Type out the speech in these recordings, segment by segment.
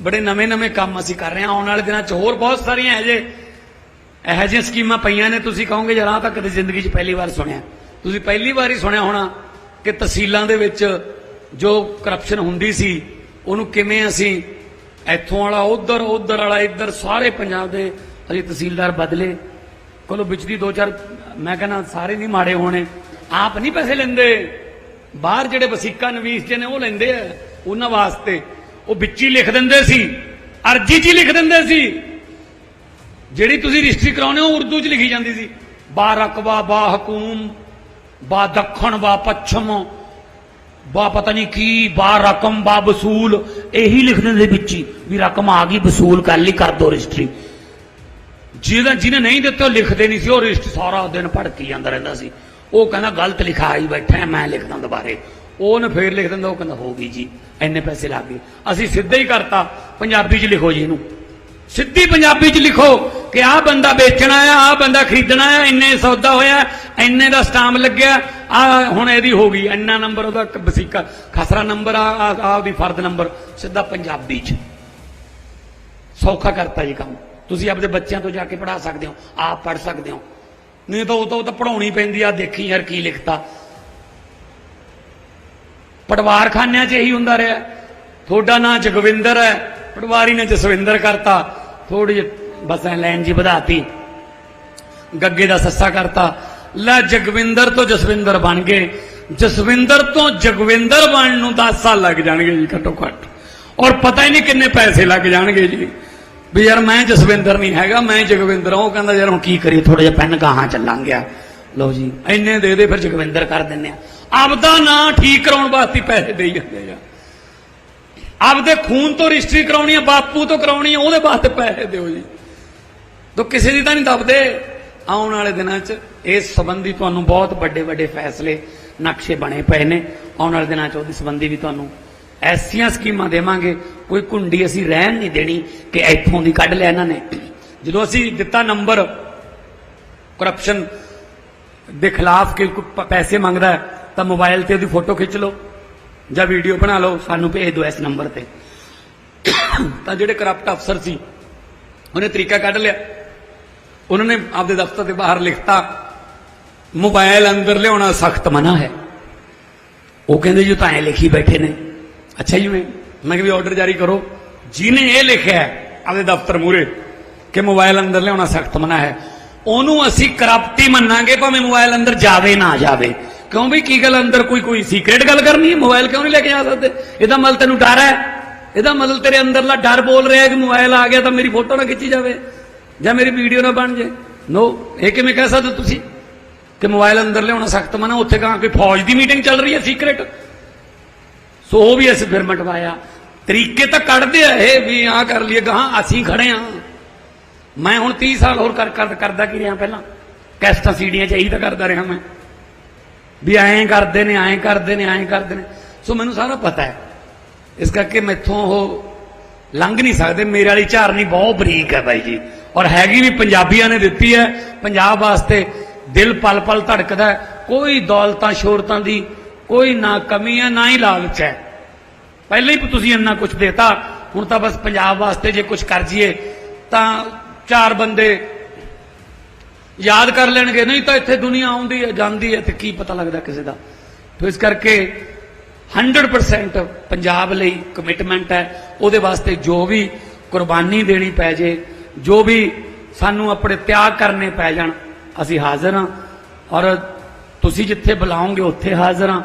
ਬੜੇ ਨਵੇਂ-ਨਵੇਂ ਕੰਮ ਅਸੀਂ ਕਰ ਰਹੇ ਹਾਂ, ਆਉਣ ਵਾਲੇ ਦਿਨਾਂ 'ਚ ਹੋਰ ਬਹੁਤ ਸਾਰੀਆਂ ਇਹੋ ਜਿਹੇ, ਇਹੋ ਜਿਹੀਆਂ ਸਕੀਮਾਂ ਪਈਆਂ ਨੇ। ਤੁਸੀਂ ਕਹੋਗੇ ਯਾਰ ਆਹ ਤਾਂ ਕਦੇ ਜ਼ਿੰਦਗੀ 'ਚ ਪਹਿਲੀ ਵਾਰ ਸੁਣਿਆ। ਤੁਸੀਂ ਪਹਿਲੀ ਵਾਰ ਹੀ ਸੁਣਿਆ ਹੋਣਾ ਕਿ ਤਹਿਸੀਲਾਂ ਦੇ ਵਿੱਚ ਜੋ ਕਰਪਸ਼ਨ ਹੁੰਦੀ ਸੀ, ਉਹਨੂੰ ਕਿਵੇਂ ਅਸੀਂ ਇੱਥੋਂ ਵਾਲਾ, ਉਧਰ ਉਧਰ ਵਾਲਾ, ਇੱਧਰ ਸਾਰੇ ਪੰਜਾਬ ਦੇ ਅਸੀਂ ਤਹਿਸੀਲਦਾਰ ਬਦਲੇ। ਕੋਲੋਂ ਵਿੱਚ ਦੋ ਚਾਰ, ਮੈਂ ਕਹਿੰਦਾ ਸਾਰੇ ਨਹੀਂ ਮਾੜੇ ਹੋਣੇ। ਆਪ ਨਹੀਂ ਪੈਸੇ ਲੈਂਦੇ। ਬਾਹਰ ਜਿਹੜੇ ਵਸੀਕਾ ਨਵੀਸ ਜੇ ਨੇ, ਉਹ ਲੈਂਦੇ ਆ। ਉਹਨਾਂ ਵਾਸਤੇ ਉਹ ਵਿੱਚ ਹੀ ਲਿਖ ਦਿੰਦੇ ਸੀ, ਅਰਜੀ 'ਚ ਹੀ ਲਿਖ ਦਿੰਦੇ ਸੀ। ਜਿਹੜੀ ਤੁਸੀਂ ਰਜਿਸਟਰੀ ਕਰਾਉਨੇ ਹੋ ਉਰਦੂ 'ਚ ਲਿਖੀ ਜਾਂਦੀ ਸੀ। ਬਾ ਰਕਬਾ, ਬਾ ਹਕੂਮ, ਬਾ ਦੱਖਣ, ਬਾ ਪੱਛਮ, ਬਾ ਪਤਾ ਨਹੀਂ ਕੀ, ਬਾ ਰਕਮ, ਬਾ ਵਸੂਲ, ਇਹੀ ਲਿਖ ਦਿੰਦੇ ਵਿੱਚ ਹੀ ਵੀ ਰਕਮ ਆ ਗਈ, ਵਸੂਲ ਕਰ ਲਈ, ਕਰ ਦੋ ਰਜਿਸਟਰੀ। ਜਿਹਦਾ ਜਿਹਨੇ ਨਹੀਂ ਦਿੱਤੇ, ਉਹ ਲਿਖਦੇ ਨਹੀਂ ਸੀ। ਉਹ ਰਿਸ਼ਟ ਸਾਰਾ ਦਿਨ ਭੜਕੀ ਜਾਂਦਾ ਰਹਿੰਦਾ ਸੀ। ਉਹ ਕਹਿੰਦਾ, ਗਲਤ ਲਿਖਾ ਹੀ ਬੈਠਾ ਮੈਂ ਲਿਖਦਾ ਦੁਬਾਰੇ। ਉਹਨੇ ਫੇਰ ਲਿਖ ਦਿੰਦਾ, ਉਹ ਕਹਿੰਦਾ, ਹੋ ਗਈ ਜੀ, ਇੰਨੇ ਪੈਸੇ ਲੱਗ ਗਏ। ਅਸੀਂ ਸਿੱਧਾ ਹੀ ਕਰਤਾ, ਪੰਜਾਬੀ 'ਚ ਲਿਖੋ ਜੀ ਇਹਨੂੰ। ਸਿੱਧੀ ਪੰਜਾਬੀ 'ਚ ਲਿਖੋ ਕਿ ਆਹ ਬੰਦਾ ਵੇਚਣਾ ਆ, ਆਹ ਬੰਦਾ ਖਰੀਦਣਾ ਆ, ਇੰਨੇ ਸੌਦਾ ਹੋਇਆ, ਇੰਨੇ ਦਾ ਸਟਾਮ ਲੱਗਿਆ ਆ ਹੁਣ ਇਹਦੀ ਹੋ ਗਈ, ਇੰਨਾ ਨੰਬਰ ਉਹਦਾ ਵਸੀਕਾ, ਖਸਰਾ ਨੰਬਰ ਆ ਆ ਉਹਦੀ ਫਰਦ ਨੰਬਰ, ਸਿੱਧਾ ਪੰਜਾਬੀ 'ਚ। ਸੌਖਾ ਕਰਤਾ ਜੀ ਕੰਮ। ਤੁਸੀਂ ਆਪਣੇ ਬੱਚਿਆਂ ਤੋਂ ਜਾ ਕੇ ਪੜਾ ਸਕਦੇ ਹੋ, ਆਪ ਪੜ ਸਕਦੇ ਹੋ। ਨਹੀਂ ਤਾਂ ਉਹ ਤਾਂ ਉਹ ਤਾਂ ਪੜਾਉਣੀ ਪੈਂਦੀ ਆ, ਦੇਖੀ ਯਾਰ ਕੀ ਲਿਖਤਾ। ਪਟਵਾਰਖਾਨਿਆਂ 'ਚ ਇਹੀ ਹੁੰਦਾ ਰਿਹਾ। ਤੁਹਾਡਾ ਨਾਂ ਜਗਵਿੰਦਰ ਹੈ। ਪਟਵਾਰੀ ਨੇ ਜਸਵਿੰਦਰ ਕਰਤਾ। ਥੋੜੀ ਜਿਹੀ ਬਸ ਐ ਲਾਈਨ ਜੀ ਵਧਾਤੀ। ਗੱਗੇ ਦਾ ਸੱਸਾ ਕਰਤਾ। ਲੈ ਜਗਵਿੰਦਰ ਤੋਂ ਜਸਵਿੰਦਰ ਬਣ ਗਏ। ਜਸਵਿੰਦਰ ਤੋਂ ਜਗਵਿੰਦਰ ਬਣਨ ਨੂੰ 10 ਸਾਲ ਲੱਗ ਜਾਣਗੇ ਜੀ ਘੱਟੋ ਘੱਟ। ਔਰ ਪਤਾ ਹੀ ਨਹੀਂ ਕਿੰਨੇ ਪੈਸੇ ਲੱਗ ਜਾਣਗੇ ਜੀ। ਵੀ ਯਾਰ ਮੈਂ ਜਸਵਿੰਦਰ ਨਹੀਂ ਹੈਗਾ, ਮੈਂ ਜਗਵਿੰਦਰ ਹਾਂ। ਉਹ ਕਹਿੰਦਾ ਯਾਰ ਹੁਣ ਕੀ ਕਰੀਏ ਥੋੜਾ ਜਿਹਾ ਪੈਨ ਗਾਹਾਂ ਚੱਲਾਂਗੇ ਲਓ ਜੀ, ਇੰਨੇ ਦੇ ਦੇ ਫਿਰ ਜਗਵਿੰਦਰ ਕਰ ਦਿੰਨੇ ਆ। ਆਪਦਾ ਨਾਂ ਠੀਕ ਕਰਾਉਣ ਵਾਸਤੇ ਪੈਸੇ ਦੇਈ ਜਾਂਦੇ ਆ। ਆਪਦੇ ਖੂਨ ਤੋਂ ਰਜਿਸਟਰੀ ਕਰਾਉਣੀ ਆ ਬਾਪੂ ਤੋਂ ਕਰਾਉਣੀ ਆ ਉਹਦੇ ਵਾਸਤੇ ਪੈਸੇ ਦਿਓ ਜੀ। ਤੋ ਕਿਸੇ ਦੀ ਤਾਂ ਨਹੀਂ ਦੱਬਦੇ। ਆਉਣ ਵਾਲੇ ਦਿਨਾਂ 'ਚ ਇਸ ਸੰਬੰਧੀ ਤੁਹਾਨੂੰ ਬਹੁਤ ਵੱਡੇ ਵੱਡੇ ਫੈਸਲੇ ਨਕਸ਼ੇ ਬਣੇ ਪਏ ਨੇ। ਆਉਣ ਵਾਲੇ ਦਿਨਾਂ 'ਚ ਉਹਦੀ ਸੰਬੰਧੀ ਵੀ ਤੁਹਾਨੂੰ ਐਸੀਆਂ ਸਕੀਮਾਂ ਦੇਵਾਂਗੇ। ਕੋਈ ਕੁੰਡੀ ਅਸੀਂ ਰਹਿਣ ਨਹੀਂ ਦੇਣੀ ਕਿ ਇੱਥੋਂ ਦੀ ਕੱਢ ਲਿਆ ਇਹਨਾਂ ਨੇ। ਜਦੋਂ ਅਸੀਂ ਦਿੱਤਾ ਨੰਬਰ ਕਰਪਸ਼ਨ ਦੇ ਖਿਲਾਫ ਕਿ ਪੈਸੇ ਮੰਗਦਾ ਹੈ, ਤਾਂ ਮੋਬਾਈਲ ਤੇ ਉਹਦੀ ਫੋਟੋ ਖਿੱਚ ਲਓ ਜਾਂ ਵੀਡੀਓ ਬਣਾ ਲਓ, ਸਾਨੂੰ ਭੇਜ ਦਿਓ ਇਸ ਨੰਬਰ ਤੇ। ਤਾਂ ਜਿਹੜੇ ਕਰਪਟ ਅਫਸਰ ਸੀ, ਉਹਨੇ ਤਰੀਕਾ ਕੱਢ ਲਿਆ। ਉਹਨਾਂ ਨੇ ਆਪਦੇ ਦਫ਼ਤਰ ਦੇ ਬਾਹਰ ਲਿਖਤਾ, ਮੋਬਾਈਲ ਅੰਦਰ ਲਿਆਉਣਾ ਸਖਤ ਮਨਾ ਹੈ। ਉਹ ਕਹਿੰਦੇ, ਜੀ ਉਹ ਤਾਂ ਐ ਲਿਖੀ ਬੈਠੇ ਨੇ। ਅੱਛਾ ਜੀ, ਮੈਂ ਮੈਂ ਕਿਹਾ ਵੀ ਆਰਡਰ ਜਾਰੀ ਕਰੋ। ਜਿਹਨੇ ਇਹ ਲਿਖਿਆ ਆਪਦੇ ਦਫ਼ਤਰ ਮੂਰੇ ਕਿ ਮੋਬਾਈਲ ਅੰਦਰ ਲਿਆਉਣਾ ਸਖਤ ਮਨਾ ਹੈ, ਉਹਨੂੰ ਅਸੀਂ ਕਰਪਟੀ ਮੰਨਾਂਗੇ, ਭਾਵੇਂ ਮੋਬਾਈਲ ਅੰਦਰ ਜਾਵੇ ਨਾ ਜਾਵੇ। ਕਿਉਂ ਵੀ ਕੀ ਗੱਲ ਅੰਦਰ ਕੋਈ ਕੋਈ ਸੀਕ੍ਰੇਟ ਗੱਲ ਕਰਨੀ ਹੈ? ਮੋਬਾਈਲ ਕਿਉਂ ਨਹੀਂ ਲੈ ਕੇ ਆ ਸਕਦੇ? ਇਹਦਾ ਮਤਲਬ ਤੈਨੂੰ ਡਰ ਹੈ? ਇਹਦਾ ਮਤਲਬ ਤੇਰੇ ਅੰਦਰਲਾ ਡਰ ਬੋਲ ਰਿਹਾ ਕਿ ਮੋਬਾਈਲ ਆ ਗਿਆ ਤਾਂ ਮੇਰੀ ਫੋਟੋ ਨਾ ਖਿੱਚੀ ਜਾਵੇ ਜਾਂ ਮੇਰੀ ਵੀਡੀਓ ਨਾ ਬਣ ਜਾਏ ਨੋ ਇਹ ਕਿਵੇਂ ਕਹਿ ਸਕਦੇ ਤੁਸੀਂ? ਕਿ ਮੋਬਾਈਲ ਅੰਦਰ ਲਿਆਉਣਾ ਸਖਤ ਮਨਾ, ਉੱਥੇ ਕਹਾਂ ਕੋਈ ਫੌਜ ਦੀ ਮੀਟਿੰਗ ਚੱਲ ਰਹੀ ਹੈ ਸੀਕ੍ਰੇਟ ਸੋ ਉਹ ਵੀ ਅਸੀਂ ਫਿਰ ਮਟਵਾਇਆ। ਤਰੀਕੇ ਤਾਂ ਕੱਢਦੇ ਆ ਇਹ ਵੀ ਆ ਕਰ ਲਈਏ ਗਾਂ ਅਸੀਂ ਖੜੇ ਆ। ਮੈਂ ਹੁਣ 30 ਸਾਲ ਹੋਰ ਕਰ ਕਰਦਾ ਕੀ ਰਿਹਾ ਪਹਿਲਾਂ? ਕੈਸਟਾਂ ਸੀੜੀਆਂ ਚ ਇਹੀ ਤਾਂ ਕਰਦਾ ਰਿਹਾ ਮੈਂ। ਵੀ ਐਂ ਕਰਦੇ ਨੇ, ਐਂ ਕਰਦੇ ਨੇ, ਐਂ ਕਰਦੇ ਨੇ। ਸੋ ਮੈਨੂੰ ਸਾਰਾ ਪਤਾ ਹੈ। ਇਸ ਕਰਕੇ ਮੈਥੋਂ ਉਹ ਲੰਘ ਨਹੀਂ ਸਕਦੇ। ਮੇਰੇ ਵਾਲੀ ਝਾਰਨੀ ਬਹੁਤ ਬਰੀਕ ਹੈ ਬਾਈ ਜੀ। ਔਰ ਹੈਗੀ ਵੀ ਪੰਜਾਬੀਆਂ ਨੇ ਦਿੱਤੀ ਹੈ। ਪੰਜਾਬ ਵਾਸਤੇ ਦਿਲ ਪਲ ਪਲ ਧੜਕਦਾ ਕੋਈ ਦੌਲਤਾਂ ਸ਼ੋਹਰਤਾਂ ਦੀ ਕੋਈ ਨਾ ਕਮੀ ਹੈ, ਨਾ ਹੀ ਲਾਲਚ ਹੈ। ਪਹਿਲਾਂ ਹੀ ਤੁਸੀਂ ਇੰਨਾ ਕੁਝ ਦੇਤਾ। ਹੁਣ ਤਾਂ ਬਸ ਪੰਜਾਬ ਵਾਸਤੇ ਜੇ ਕੁਝ ਕਰ ਜੀਏ, ਤਾਂ ਚਾਰ ਬੰਦੇ ਯਾਦ ਕਰ ਲੈਣਗੇ, ਨਹੀਂ ਤਾਂ ਇੱਥੇ ਦੁਨੀਆ ਆਉਂਦੀ ਹੈ, ਜਾਂਦੀ ਹੈ ਤੇ ਕੀ ਪਤਾ ਲੱਗਦਾ ਕਿਸੇ ਦਾ। ਤੇ ਇਸ ਕਰਕੇ 100% ਪੰਜਾਬ ਲਈ ਕਮਿਟਮੈਂਟ ਹੈ। ਉਹਦੇ ਵਾਸਤੇ ਜੋ ਵੀ ਕੁਰਬਾਨੀ ਦੇਣੀ ਪੈ ਜੇ, ਜੋ ਵੀ ਸਾਨੂੰ ਆਪਣੇ ਤਿਆਗ ਕਰਨੇ ਪੈ ਜਾਣ, ਅਸੀਂ ਹਾਜ਼ਰ ਹਾਂ। ਔਰ ਤੁਸੀਂ ਜਿੱਥੇ ਬੁਲਾਓਗੇ, ਉੱਥੇ ਹਾਜ਼ਰ ਹਾਂ।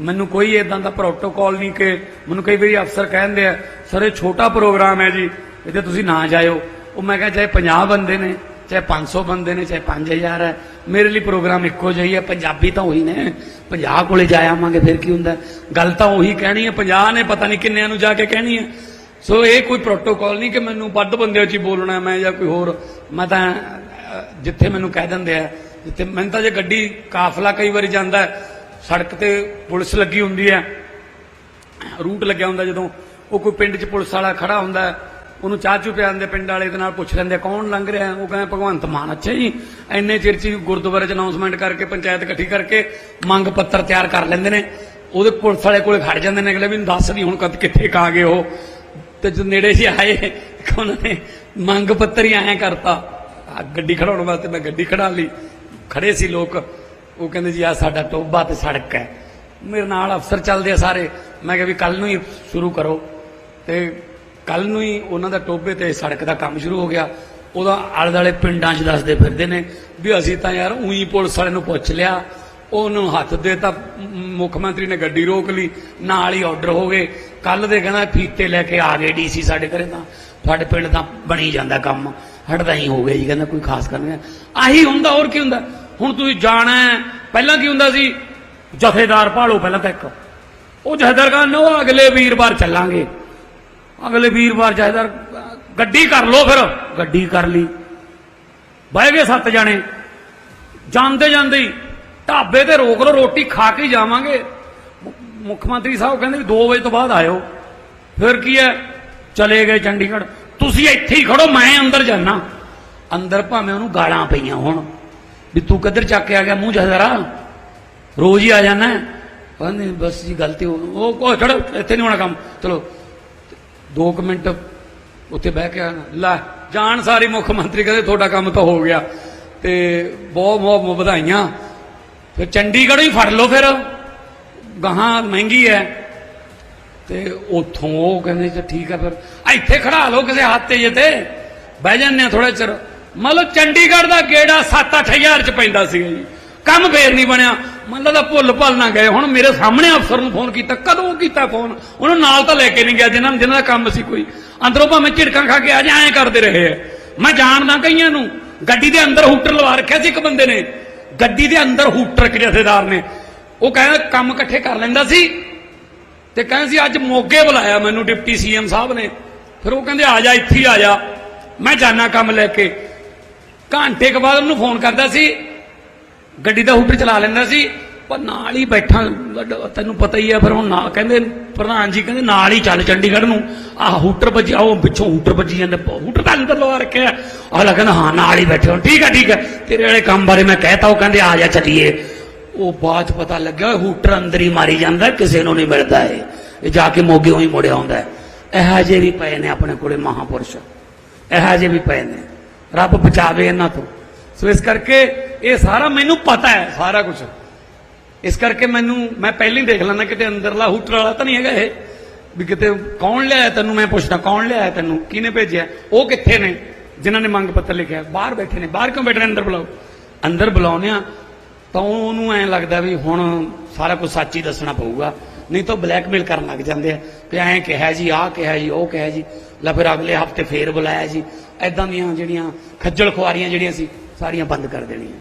ਮੈਨੂੰ ਕੋਈ ਇਦਾਂ ਦਾ ਪ੍ਰੋਟੋਕਾਲ ਨਹੀਂ ਕਿ ਮੈਨੂੰ ਕਈ ਵਾਰੀ ਅਫਸਰ ਕਹਿੰਦੇ ਆ, ਸਰ, ਇਹ ਛੋਟਾ ਪ੍ਰੋਗਰਾਮ ਹੈ ਜੀ, ਇੱਥੇ ਤੁਸੀਂ ਨਾ ਜਾਇਓ। ਉਹ ਮੈਂ ਕਿਹਾ, ਚਾਹੇ 50 ਬੰਦੇ ਨੇ ਚਾਹੇ 500 ਬੰਦੇ ਨੇ, ਚਾਹੇ 5000 ਹੈ। ਮੇਰੇ ਲਈ ਪ੍ਰੋਗਰਾਮ ਇੱਕੋ ਜਿਹਾ ਹੀ ਹੈ ਪੰਜਾਬੀ ਤਾਂ ਉਹੀ ਨੇ। 50 ਕੋਲੇ ਜਾ ਆਵਾਂਗੇ, ਫਿਰ ਕੀ ਹੁੰਦਾ? ਗੱਲ ਤਾਂ ਉਹੀ ਕਹਿਣੀ ਹੈ 50 ਨੇ ਪਤਾ ਨਹੀਂ ਕਿੰਨਿਆਂ ਨੂੰ ਜਾ ਕੇ ਕਹਿਣੀ ਹੈ। ਸੋ ਇਹ ਕੋਈ ਪ੍ਰੋਟੋਕਾਲ ਨਹੀਂ ਕਿ ਮੈਨੂੰ ਵੱਧ ਬੰਦਿਆਂ 'ਚ ਹੀ ਬੋਲਣਾ ਮੈਂ ਜਾਂ ਕੋਈ ਹੋਰ। ਮੈਂ ਤਾਂ ਜਿੱਥੇ ਮੈਨੂੰ ਕਹਿ ਦਿੰਦੇ ਆ, ਜਿੱਥੇ ਮੈਨੂੰ ਤਾਂ ਜੇ ਗੱਡੀ ਕਾਫਲਾ ਕਈ ਵਾਰੀ ਜਾਂਦਾ ਸੜਕ ਤੇ ਪੁਲਿਸ ਲੱਗੀ ਹੁੰਦੀ ਹੈ, ਰੂਟ ਲੱਗਿਆ ਹੁੰਦਾ ਜਦੋਂ, ਉਹ ਕੋਈ ਪਿੰਡ 'ਚ ਪੁਲਿਸ ਵਾਲਾ ਖੜਾ ਹੁੰਦਾ ਉਹਨੂੰ ਚਾਹ ਚੁ ਪਿਆਉਂਦੇ ਪਿੰਡ ਵਾਲੇ ਦੇ ਨਾਲ ਪੁੱਛ ਲੈਂਦੇ, ਕੌਣ ਲੰਘ ਰਿਹਾ? ਉਹ ਕਹਿੰਦਾ, ਭਗਵੰਤ ਮਾਨ। ਅੱਛਾ ਜੀ ਐਨੇ ਚਿਰ 'ਚ ਹੀ ਗੁਰਦੁਆਰੇ 'ਚ ਅਨਾਉਂਸਮੈਂਟ ਕਰਕੇ, ਪੰਚਾਇਤ ਇਕੱਠੀ ਕਰਕੇ ਮੰਗ ਪੱਤਰ ਤਿਆਰ ਕਰ ਲੈਂਦੇ ਨੇ। ਉਹਦੇ ਪੁਲਿਸ ਵਾਲੇ ਕੋਲੇ ਖੜ ਜਾਂਦੇ ਨੇ, ਅਗਲੇ ਵੀ ਦੱਸ ਦੀ ਹੁਣ ਕਦ ਕਿੱਥੇ ਕਾ ਗਏ ਉਹ। ਤੇ ਜਦ ਨੇੜੇ ਸੀ ਆਏ ਉਹਨਾਂ ਨੇ ਮੰਗ ਪੱਤਰ ਹੀ ਆਇਆ ਕਰਤਾ। ਗੱਡੀ ਖੜਾਉਣ ਵਾਸਤੇ ਮੈਂ ਗੱਡੀ ਖੜਾ ਲਈ। ਖੜੇ ਸੀ ਲੋਕ। ਉਹ ਕਹਿੰਦੇ ਜੀ ਆ ਸਾਡਾ ਟੋਬਾ ਤੇ ਸੜਕ ਹੈ। ਮੇਰੇ ਨਾਲ ਅਫਸਰ ਚੱਲਦੇ ਆ ਸਾਰੇ। ਮੈਂ ਕਿਹਾ ਵੀ ਕੱਲ ਨੂੰ ਹੀ ਸ਼ੁਰੂ ਕਰੋ। ਤੇ ਕੱਲ ਨੂੰ ਹੀ ਉਹਨਾਂ ਦਾ ਟੋਬੇ ਤੇ ਸੜਕ ਦਾ ਕੰਮ ਸ਼ੁਰੂ ਹੋ ਗਿਆ। ਉਹਦਾ ਆਲੇ ਦੁਆਲੇ ਪਿੰਡਾਂ 'ਚ ਦੱਸਦੇ ਫਿਰਦੇ ਨੇ ਵੀ ਅਸੀਂ ਤਾਂ ਯਾਰ ਉਹੀ ਪੁਲਿਸ ਵਾਲੇ ਨੂੰ ਪੁੱਛ ਲਿਆ। ਉਹਨੂੰ ਹੱਥ ਦੇ ਤਾਂ ਮੁੱਖ ਮੰਤਰੀ ਨੇ ਗੱਡੀ ਰੋਕ ਲਈ, ਨਾਲ ਹੀ ਆਰਡਰ ਹੋ ਗਏ। ਕੱਲ ਦੇ ਕਹਿੰਦਾ ਫੀਤੇ ਲੈ ਕੇ ਆ ਗਏ ਡੀਸੀ ਸਾਡੇ ਘਰੇ ਤਾਂ। ਤੁਹਾਡੇ ਪਿੰਡ ਤਾਂ ਬਣੀ ਜਾਂਦਾ ਕੰਮ। ਹਟਦਾ ਹੀ ਹੋ ਗਿਆ ਜੀ, ਕਹਿੰਦਾ ਕੋਈ ਖਾਸ ਗੱਲ ਨਹੀਂ ਆਹੀ ਹੁੰਦਾ, ਹੋਰ ਕੀ ਹੁੰਦਾ? ਹੁਣ ਤੁਸੀਂ ਜਾਣਾ ਪਹਿਲਾਂ ਕੀ ਹੁੰਦਾ ਸੀ? ਜਥੇਦਾਰ ਭਾਲੋ ਪਹਿਲਾਂ ਤਾਂ ਇੱਕ। ਉਹ ਜਥੇਦਾਰ ਕਹਿੰਦਾ ਉਹ ਅਗਲੇ ਵੀਰਵਾਰ ਚੱਲਾਂਗੇ। ਅਗਲੇ ਵੀਰਵਾਰ ਜਥੇਦਾਰ ਗੱਡੀ ਕਰ ਲੋ ਫਿਰ। ਗੱਡੀ ਕਰ ਲਈ। ਬਹਿ ਗਏ ਸੱਤ ਜਾਣੇ। ਜਾਂਦੇ ਜਾਂਦੇ ਹੀ ਢਾਬੇ ਤੇ ਰੋਕ ਲੋ ਰੋਟੀ ਖਾ ਕੇ ਜਾਵਾਂਗੇ। ਮੁੱਖ ਮੰਤਰੀ ਸਾਹਿਬ ਕਹਿੰਦੇ ਵੀ 2 ਵਜੇ ਤੋਂ ਬਾਅਦ ਆਇਓ। ਫਿਰ ਕੀ ਹੈ? ਚਲੇ ਗਏ ਚੰਡੀਗੜ੍ਹ। ਤੁਸੀਂ ਇੱਥੇ ਹੀ ਖੜੋ, ਮੈਂ ਅੰਦਰ ਜਾਣਾ ਅੰਦਰ ਭਾਵੇਂ ਉਹਨੂੰ ਗਾਲਾਂ ਪਈਆਂ ਹੋਣ। ਵੀ ਤੂੰ ਕਿੱਧਰ ਚੱਕ ਕੇ ਆ ਗਿਆ, ਮੂੰਹ ਜਹਦਰਾ ਰੋਜ਼ ਹੀ ਆ ਜਾਣਾ ਕਹਿੰਦੇ, ਬਸ ਜੀ ਗਲਤੀ ਹੋ ਉਹ ਕੋ ਛੜੋ ਇੱਥੇ ਨਹੀਂ ਹੋਣਾ ਕੰਮ। ਚਲੋ ਦੋ ਕੁ ਮਿੰਟ ਉੱਥੇ ਬਹਿ ਕੇ ਆਉਣਾ। ਲੈ, ਜਾਣ ਸਾਰੀ ਮੁੱਖ ਮੰਤਰੀ ਕਹਿੰਦੇ ਤੁਹਾਡਾ ਕੰਮ ਤਾਂ ਹੋ ਗਿਆ। ਤੇ ਬਹੁਤ ਬਹੁਤ ਵਧਾਈਆਂ। ਫਿਰ ਚੰਡੀਗੜ੍ਹ ਹੀ ਫੜ ਲਓ ਫਿਰ। ਗਾਹਾਂ ਮਹਿੰਗੀ ਹੈ। ਤੇ ਉਥੋਂ ਉਹ ਕਹਿੰਦੇ ਚ ਠੀਕ ਹੈ ਫਿਰ। ਇੱਥੇ ਖੜਾ ਲਓ ਕਿਸੇ ਹੱਥ ਤੇ ਜੇ ਤੇ। ਬਹਿ ਜਾਂਦੇ ਆ ਥੋੜਾ ਚਿਰ। ਮਤਲਬ ਚੰਡੀਗੜ੍ਹ ਦਾ ਗੇੜਾ 7-8000 ਚ ਪੈਂਦਾ ਸੀਗਾ ਜੀ। ਕੰਮ ਫੇਰ ਨਹੀਂ ਬਣਿਆ। ਮੰਨ ਦਾ ਭੁੱਲ ਭੱਲ ਨਾ ਗਏ। ਹੁਣ ਮੇਰੇ ਸਾਹਮਣੇ ਅਫਸਰ ਨੂੰ ਫੋਨ ਕੀਤਾ। ਕਦੋਂ ਕੀਤਾ ਫੋਨ? ਉਹਨੂੰ ਨਾਲ ਤਾਂ ਲੈ ਕੇ ਨਹੀਂ ਗਿਆ ਜਿਨ੍ਹਾਂ ਜਿਨ੍ਹਾਂ ਦਾ ਕੰਮ ਸੀ ਕੋਈ। ਅੰਦਰੋਂ ਭਾਵੇਂ ਝਿੜਕਾਂ ਖਾ ਕੇ ਆ ਜਾ ਐਂ ਕਰਦੇ ਰਹੇ ਆ। ਮੈਂ ਜਾਣਦਾ ਕਈਆਂ ਨੂੰ। ਗੱਡੀ ਦੇ ਅੰਦਰ ਹੂਟਰ ਲਵਾ ਰੱਖਿਆ ਸੀ ਇੱਕ ਬੰਦੇ ਨੇ। ਗੱਡੀ ਦੇ ਅੰਦਰ ਹੂਟਰ ਇੱਕ ਜਥੇਦਾਰ ਨੇ। ਉਹ ਕਹਿੰਦਾ ਕੰਮ ਇਕੱਠੇ ਕਰ ਲੈਂਦਾ ਸੀ। ਤੇ ਕਹਿੰਦੇ ਸੀ, ਅੱਜ ਮੋਗੇ ਬੁਲਾਇਆ ਮੈਨੂੰ ਡਿਪਟੀ ਸੀਐਮ ਸਾਹਿਬ ਨੇ। ਫਿਰ ਉਹ ਕਹਿੰਦੇ, ਆ ਜਾ, ਇੱਥੇ ਆ ਜਾ। ਮੈਂ ਜਾਣਾ ਕੰਮ ਲੈ ਕੇ। ਘੰਟੇ ਕੁ ਬਾਅਦ ਉਹਨੂੰ ਫੋਨ ਕਰਦਾ ਸੀ। ਗੱਡੀ ਦਾ ਹੂਟਰ ਚਲਾ ਲੈਂਦਾ ਸੀ, ਪਰ ਨਾਲ ਹੀ ਬੈਠਾ। ਤੈਨੂੰ ਪਤਾ ਹੀ ਆ, ਫਿਰ ਹੁਣ ਨਾ ਕਹਿੰਦੇ, ਪ੍ਰਧਾਨ ਜੀ ਕਹਿੰਦੇ, ਨਾਲ ਹੀ ਚੱਲ ਚੰਡੀਗੜ੍ਹ ਨੂੰ। ਆਹ ਹੂਟਰ ਵੱਜਿਆ ਉਹ ਪਿੱਛੋਂ ਹੂਟਰ ਵੱਜੀ ਜਾਂਦੇ ਹੂਟਰ ਤਾਂ ਅੰਦਰ ਲਵਾ ਰੱਖਿਆ। ਆਹ ਕਹਿੰਦਾ, ਹਾਂ, ਨਾਲ ਹੀ ਬੈਠੇ ਹੋ ਠੀਕ ਹੈ ਠੀਕ ਹੈ ਤੇਰੇ ਵਾਲੇ ਕੰਮ ਬਾਰੇ ਮੈਂ ਕਹਿਤਾ, ਉਹ ਕਹਿੰਦੇ, ਆ ਜਾ ਚੱਲੀਏ। ਉਹ ਬਾਅਦ ਪਤਾ ਲੱਗਿਆ ਹੂਟਰ ਅੰਦਰ ਹੀ ਮਾਰੀ ਜਾਂਦਾ, ਕਿਸੇ ਨੂੰ ਨਹੀਂ ਮਿਲਦਾ ਇਹ। ਇਹ ਜਾ ਕੇ ਮੋਗੇ ਹੀ ਮੁੜਿਆ ਆਉਂਦਾ ਇਹੋ ਜਿਹੇ ਵੀ ਪਏ ਨੇ ਆਪਣੇ ਕੋਲੇ ਮਹਾਪੁਰਸ਼। ਇਹੋ ਜਿਹੇ ਵੀ ਪਏ ਨੇ। ਰੱਬ ਬਚਾਵੇ ਇਹਨਾਂ ਤੋਂ। ਸੋ ਇਸ ਕਰਕੇ ਇਹ ਸਾਰਾ ਮੈਨੂੰ ਪਤਾ ਹੈ, ਸਾਰਾ ਕੁਝ ਇਸ ਕਰਕੇ ਮੈਨੂੰ, ਮੈਂ ਪਹਿਲਾਂ ਹੀ ਦੇਖ ਲੈਂਦਾ ਕਿਤੇ ਅੰਦਰਲਾ ਹੂਟਰ ਵਾਲਾ ਤਾਂ ਨਹੀਂ ਹੈਗਾ ਇਹ, ਵੀ ਕਿਤੇ ਕੌਣ ਲਿਆਇਆ ਤੈਨੂੰ, ਮੈਂ ਪੁੱਛਦਾ, ਕੌਣ ਲਿਆਇਆ ਤੈਨੂੰ, ਕਿਹਨੇ ਭੇਜਿਆ? ਉਹ ਕਿੱਥੇ ਨੇ? ਜਿਨ੍ਹਾਂ ਨੇ ਮੰਗ ਪੱਤਰ ਲਿਖਿਆ। ਬਾਹਰ ਬੈਠੇ ਨੇ। ਬਾਹਰ ਕਿਉਂ ਬੈਠੇ ਨੇ? ਅੰਦਰ ਬੁਲਾਓ। ਅੰਦਰ ਬੁਲਾਉਂਦੇ ਆ ਤਾਂ ਉਹਨੂੰ ਐਂ ਲੱਗਦਾ ਵੀ ਹੁਣ ਸਾਰਾ ਕੁਝ ਸੱਚ ਹੀ ਦੱਸਣਾ ਪਊਗਾ। ਨਹੀਂ ਤਾਂ ਬਲੈਕਮੇਲ ਕਰਨ ਲੱਗ ਜਾਂਦੇ ਆ ਵੀ ਐਂ ਕਿਹਾ ਜੀ, ਆਹ ਕਿਹਾ ਜੀ, ਉਹ ਕਿਹਾ ਜੀ। ਲੈ ਫਿਰ ਅਗਲੇ ਹਫ਼ਤੇ ਫੇਰ ਬੁਲਾਇਆ ਜੀ। ਐਦਾਂ ਦੀਆਂ ਜਿਹੜੀਆਂ ਖੱਜਲ ਖੁਆਰੀਆਂ ਜਿਹੜੀਆਂ ਸੀ ਸਾਰੀਆਂ ਬੰਦ ਕਰ ਦੇਣੀਆਂ।